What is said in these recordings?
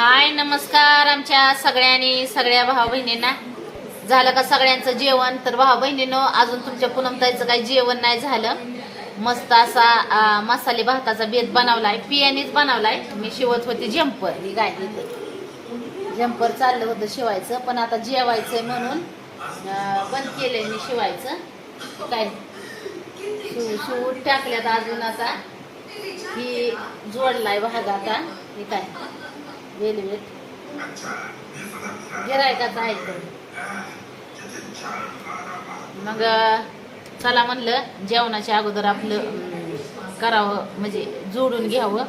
हाय नमस्कार आमच्या सगळ्यांनी सगळ्या भाऊ बहिणींना झालं का सगळ्यांचं जेवण? तर भाऊ बहिणीनो अजून तुमच्या पुनमताईचं काही जेवण नाही झालं. मस्त असा आ, मसाले भाताचा बेत बनवलाय पियानीच बनवलाय. मी शिवत होती जम्पर ही गाय इथे जम्पर चाललं होतं शिवायचं पण आता जेवायचंय म्हणून बंद केलंय मी शिवायचं. काय? शिव शिव टाकल्यात अजून आता. ही जोडलाय भाग आता. हे काय? वेलवेट गिरायकाचं आहे मग चला म्हणलं जेवणाच्या अगोदर आपलं करावं म्हणजे जोडून घ्यावं.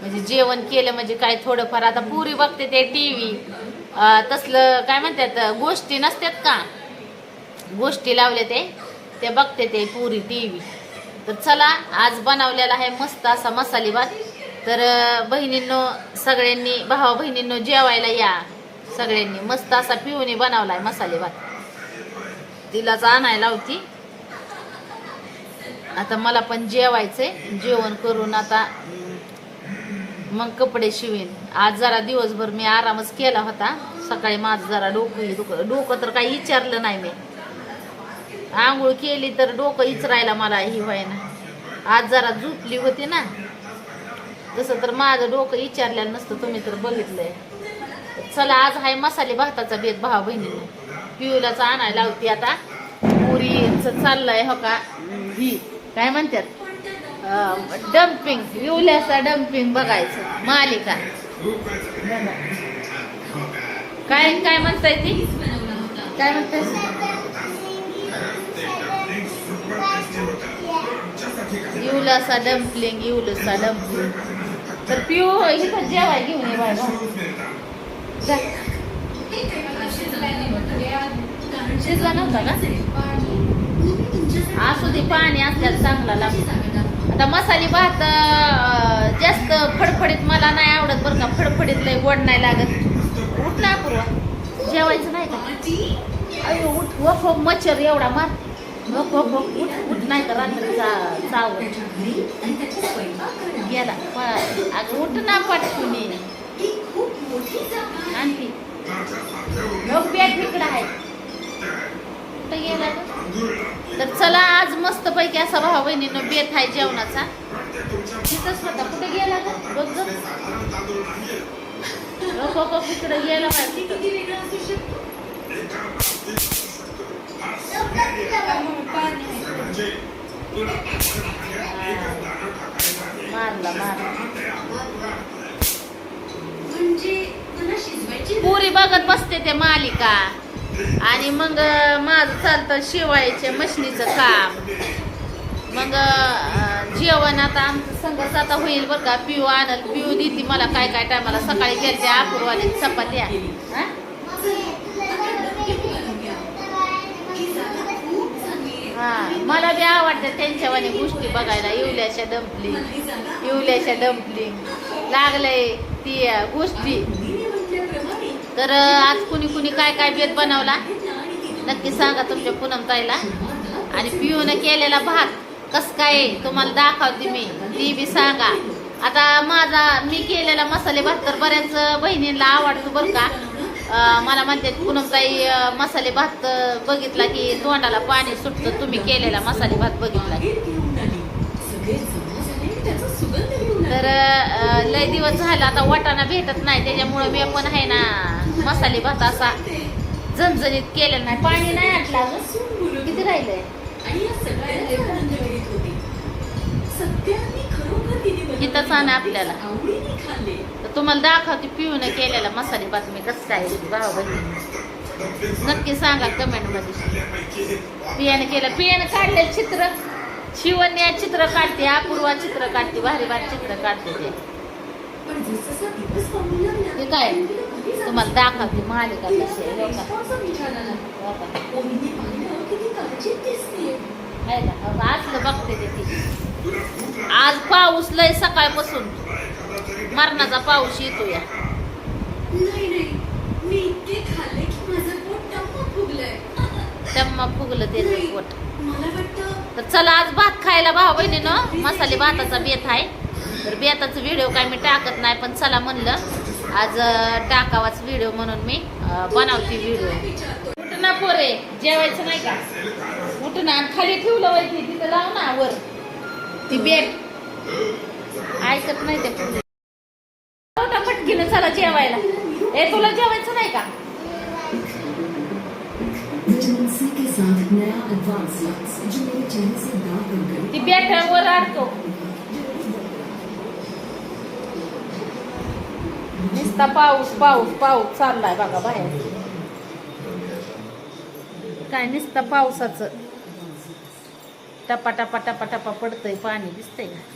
म्हणजे जेवण केलं म्हणजे काय थोडंफार आता पुरी बघते ते टी व्ही तसलं काय म्हणतात गोष्टी नसतात का? गोष्टी लावले ते ते बघते ते पुरी टी व्ही तर चला आज बनवलेला आहे मस्त असा मसाले भात तर बहिणींनो सगळ्यांनी भावा बहिणींनो जेवायला या. सगळ्यांनी मस्त असा पिऊने बनवलाय मसाले भात. तिलाच आणायला होती आता मला पण जेवायचंय. जेवण करून आता मग कपडे शिवीन. आज जरा दिवसभर मी आरामच केला होता. सकाळी माझं जरा डोकं दुख डोकं तर काही विचारलं नाही मी. आंघोळ केली तर डोकं इचरायला मला ही व्हायना. आज जरा झोपली होती ना. तसं तर माझं डोकं विचारलेलं नसतं तुम्ही तर बघितलंय. चला आज हाय मसाले भाताचा बेत भाव बहिणीने. पिऊलाच आणायला होती आता. पुरीचं चाललंय हो का? ही काय म्हणतात? डम्पिंग पिवल्याचा डम्पिंग बघायचं. मालिका. काय काय म्हणताय ती? काय म्हणताय? इवलासा डम्पलिंग इवलसा डम्पलिंग तर पिऊ इथं जेवाय घेऊन ये बाळा. जा. शिजला नव्हता ना? असू दे पाणी असल्याला चांगला लागतो. आता मसाली भात जास्त फडफडीत मला नाही आवडत बरं का. फडफडीत लय गोड नाही लागत. उठ ना पूर्वा. जेवायचं नाही का? अयो उठ. वफ मच्छर एवढा मार. वफ वफ वफ उठ उठ नाही तर रात्री चा चाव गेला अगं उठ ना पटकुनी आणखी लोक बॅग तिकडं आहे कुठं गेला? तर चला आज मस्त पैकी असा भाऊ बहिणीनं बेत आहे जेवणाचा तिथंच होता कुठे गेला का बघ. लोक तिकडे गेला बाय. मारला मारला. पुरी बघत बसते ते मालिका. आणि मग माझं चालतं शिवायचे मशनीचं काम. मग जेवण आता आमचं संघच आता होईल बरं का. पिऊ आणल पिऊ देते मला काय काय टायमाला. सकाळी गेलते अपूर्वाने चपात्या हा? मला बी आवडतं त्यांच्यावानी गोष्टी बघायला. येवल्याच्या डम्पलिंग येवल्याच्या डम्पलिंग लागलंय ती गोष्टी. तर आज कुणी कुणी काय काय बेत बनवला? नक्की सांगा तुमच्या पूनम ताईला. आणि पिऊन केलेला भात कस काय आहे? तुम्हाला दाखवते मी. ती बी सांगा. आता माझा मी केलेला मसाले भात तर बऱ्याच बहिणींना आवडतो बरं का. मला म्हणते पुनमताई मसाले भात बघितला की तोंडाला पाणी सुटतं. तुम्ही केलेला मसाले भात बघितला की. तर लय दिवस झाला आता वाटाणा भेटत नाही. त्याच्यामुळं मी पण आहे ना मसाले भात असा झणझणीत केलेला नाही. पाणी नाही आटला किती राहिलंय? इथंच आपल्याला. तुम्हाला दाखवते पिऊन केलेला मसाले भात मी कसं आहे भाऊ बहिणी. नक्की सांगा कमेंटमध्ये. केलं पियानं काढलेलं चित्र. शिवन्या चित्र काढते अपूर्वा चित्र काढते भारी भारी चित्र काढते ते. काय? तुम्हाला दाखवते मालिका कशी आहे हो ना? असलं बघते ते ती. आज पाऊस लय सकाळपासून. मरणाचा पाऊस येतो या टम्मा फुगलं त्याचं पोट. तर चला आज भात खायला भाऊ बहिणीनं. मसाले भाताचा बेत आहे. तर बेताचा व्हिडिओ काय मी टाकत नाही पण चला म्हणलं. आज टाकावाच व्हिडिओ म्हणून मी बनवते व्हिडिओ उठ ना पोरे जेवायचं नाही का? उठ ना खाली ठेवलं वय ती तिथं लाव ना वर. ती बेट ऐकत नाही ते. पोरे. चला जेवायला. ए तुला जेवायचं नाही का? ती बेट आडतो अडतो नुसता पाऊस पाऊस पाऊस चाललाय बघा बाहेर. काय नुसतं पावसाचं. टपा टपा टपा टपा पडतंय पाणी दिसतंय. का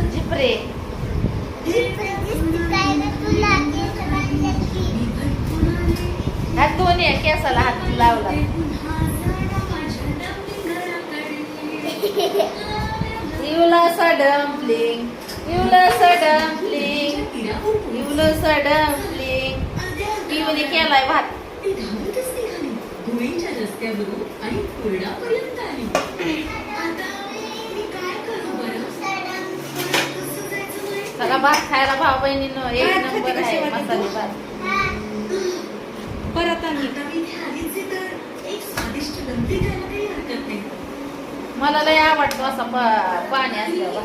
झिपरे हात दोन्ही आहे, केसाला हात लावला. ते डम्पलिंग इवलसा डम्पलिंग तीरावर डम्पलिंग पिवणी केलाय भात. रस्त्यावरून आणि पूर्णापर्यंत आली भात खायला भाऊ बहिणीनं एक नंबर आहे मसाले? भात. परत मला लय आवडतो असा पाणी असल्यावर.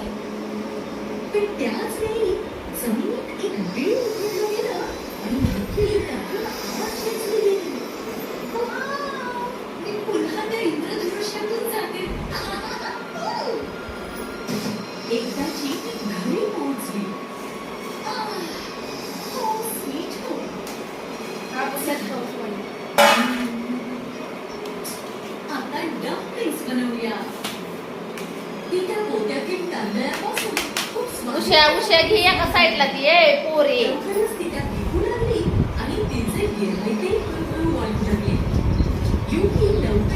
उश्या घे एका साईडला ती ए पोरी.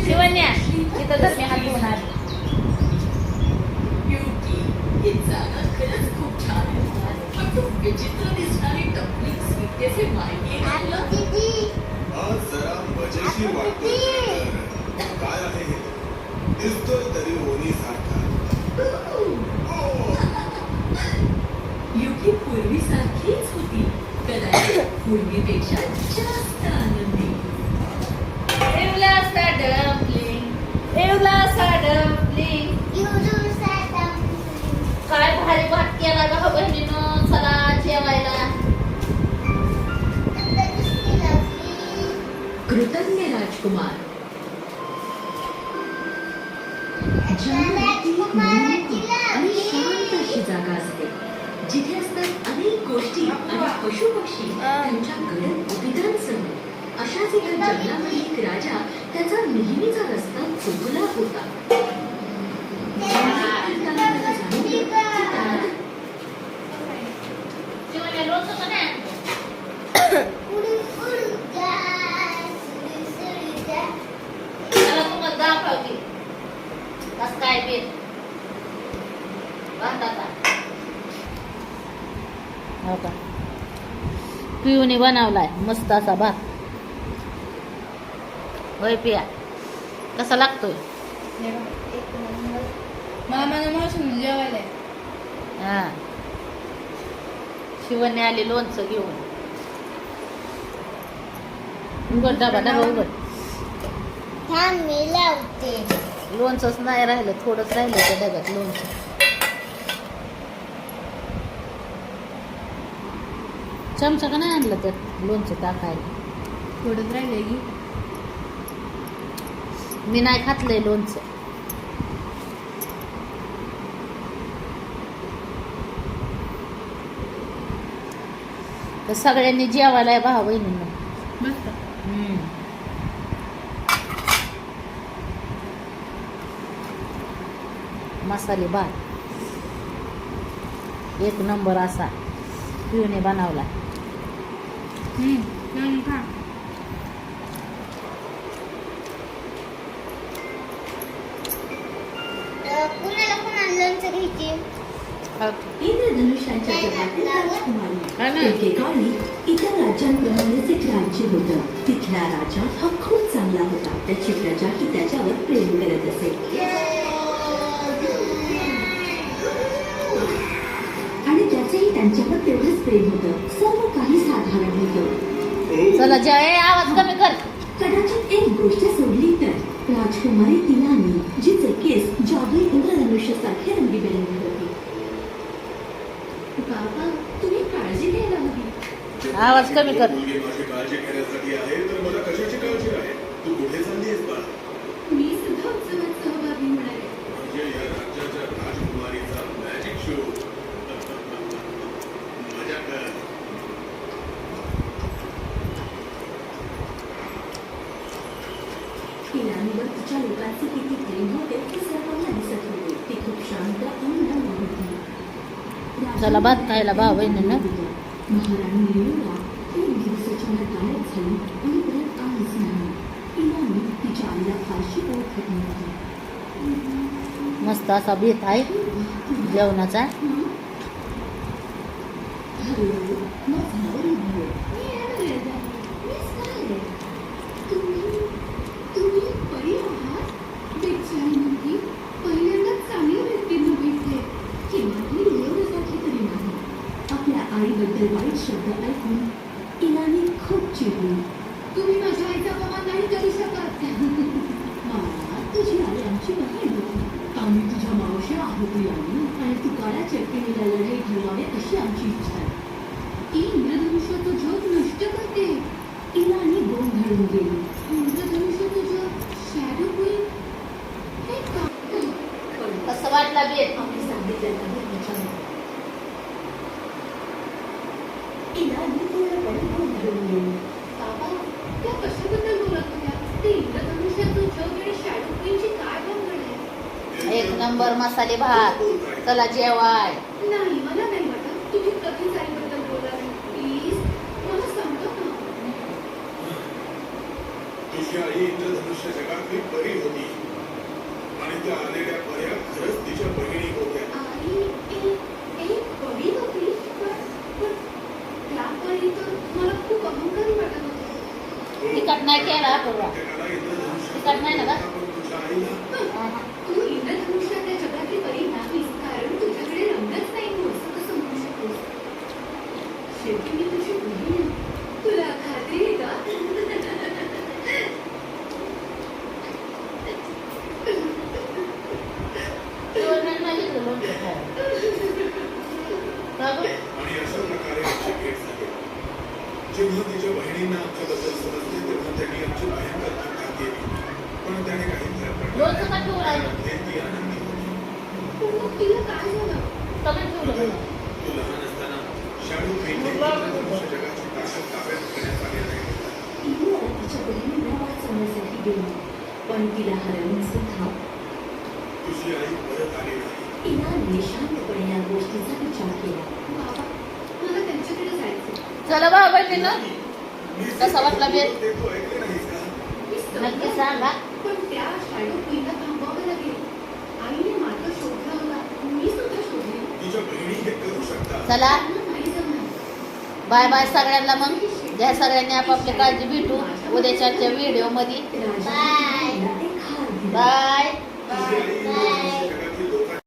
श्रीमंत तिथं तर मी हात ही तू विचित्र दिसणारी dumplings विकतेसे माहिती तुला? जरा मजेशीर वाटतोय तर. काय आहे हे? दिसतोय तरी होनी सारखा युकी पूर्वीसारखीच होती कदाचित पूर्वीपेक्षा जास्त आनंदी. काय भारी भात केला भाऊ बहिणीनं? चला जेवायला. कृतज्ञ राजकुमार. जंगलात आणि शांत अशी जागा असते जिथे असतात गोष्टी आणि पशु पक्षी त्यांच्या गडद उद्भिदांसह अशाच एका जंगलामध्ये एक राजा त्याचा नेहमीचा रस्ता चुकला होता फिरताना त्याला जाणवलं की त्याला शिवण्या लोणचं का नाही आणलं? चला तुम्हाला दाखवते कस काय बेत भाताचा हो का? पिऊने बनवलाय मस्त असा भात. होय पिया. कसा लागतोय? जेवायला. हा. शिवण्या आली लोणचं घेऊन. उघड डबा डबा उघड. मी लावते. लोणचंच नाही राहिलं थोडंच राहिलं त्या डब्यात लोणचं. चमचा का नाही आणलं त्यात? लोणचं टाकायला. थोडंच राहिले की मी नाही खातलंय लोणचं. तर सगळ्यांनी जेवायला आहे भाऊ बहिणींना. मस्त. हम्म. मसाले भात. एक नंबर असा. पिऊने बनवला हम्म, कुणाला घ्यायची इंद्रधनुष्याच्या जगातील राजकुमारी हा ना. एकेकाळी इतर राज्यांप्रमाणेच एक राज्य होतं तिथला राजा हा खूप चांगला होता त्याची प्रजाही त्याच्यावर प्रेम करत असे आणि त्याचेही त्यांच्यावर तेवढंच प्रेम होतं सर्व होतं चला जय आवाज कमी कर. कदाचित एक गोष्ट सोडली तर. राजकुमारी इलानी जिचे केस जादुई इंद्रधनुष्यासारखे रंगीबेरंगी होते. बाबा तुम्ही काळजी घ्यायला हवी. आवाज कमी कर. मुलगी माझी काळजी घेण्यासाठी आहे तर मला कशाची काळजी आहे? तू कुठे चालली आहेस बाळा? मी सुद्धा उत्सवात सहभागी होणार आहे. म्हणजे या राज्याच्या राजकुमारीचा मॅजिक शो मजा कर इलानीवर तिच्या लोकांचे किती प्रेम होते हे सर्वांना दिसत होते. ती खूप शांत आणि नम्र होती. चला भात खायला भाव बहिणींना. महाराणी लेला एक दिवसाच्या गायब झाली आणि परत आलीच नाही. तिच्या आईला फारशी ओळखत नव्हती. मस्त असा बेत आहे जेवणाचा आपल्या आईबद्दल वाईट शब्द ऐकून इलानी खूप चिडली तुम्ही माझ्या आईचा अपमान नाही करू शकत बाळा, तुझी आई आमची बहीण होती आम्ही तुझ्या मावशी आहोत इलानी आणि तू काळ्या चटणीला लढाई ठरवावी अशी आमची इच्छा आहे ती इंद्रधनुष्याचं जग नष्ट करते इलानी गोंधळून गेली इंद्रधनुष्याचं जग शॅडो क्वीन हे काय कसं वाटला बेत आम्ही सांगितल्यानंतर विचारलं इलानी पूर्णपणे गोंधळून गेली बाबा त्या कशाबद्दल बोलत होत्या ते इंद्रधनुष्याचं भानगड आहे एक नंबर मसाले भात. चला जेवाय. नाही मला नाही वाटत. तुम्ही आईबद्दल बोला प्लीज मला सांगतो ना तुझी आई इंद्रधनुष्य जगातली परी होती. आणि त्या आलेल्या पर्या खरंच तिच्या बहिणी होत्या. तिखट नाही केला इंद्रधनुष्य तिखट नाही ना का? पण तुझ्या आईला तू इंद्रधनुष्याच्या जगातली बळी नाहीस कारण तुझ्याकडे रंगच नाही तू असं कसं म्हणू शकतोस शेवटी मी तुझी बहीण आहे. तुला खात्री आहे का आणि अशा प्रकारे आमची भेट झाली बहिणींना आमच्याबद्दल समजले तेव्हा त्यांनी आमची भयंकर टीका केली पण त्याने काही फरक पडला लोणचं का ठेवून राहिलं? कारण हे ती आनंदी होती. मग तिला काय झालं? अगं, तू लहान असताना जगाची ताकद ताब्यात घेण्यात आली नाही. गेली पण तिला हरवून सुद्धा तुझी आई परत आली नाही. इनाने शांतपणे या गोष्टीचा विचार केला. बाबा मला त्यांच्याकडे जायचं चला बहिणीनं मी कसा वाटला बेत? नक्की. सांगा चला. बाय बाय सगळ्यांना मग. द्या सगळ्यांनी आपापली काळजी भेटू. उद्याच्या व्हिडिओमध्ये राजा एक हार दिला. बाय